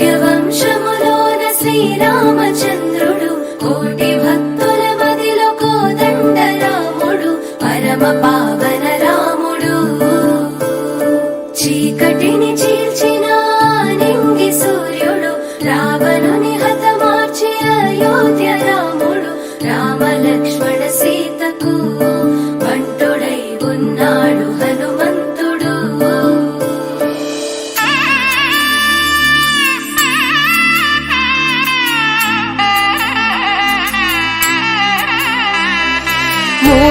సూర్యవంశములోన శ్రీరామచంద్రుడు కోటి భక్తుల మదిలో కోదండ రాముడు పరమ పావన రాముడు. చీకటిని చీల్చిన నింగి సూర్యుడు రావణుని హతమార్చి అయోధ్య రాముడు రామ లక్ష్మణ సీతకు.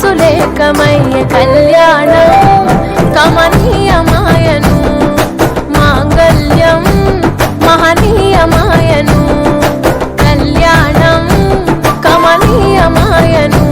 సులేఖమయ్య కళ్యాణ కమనీయమాయను మాంగళ్యం మహనీయమాయను కళ్యాణం కమనీయమాయను.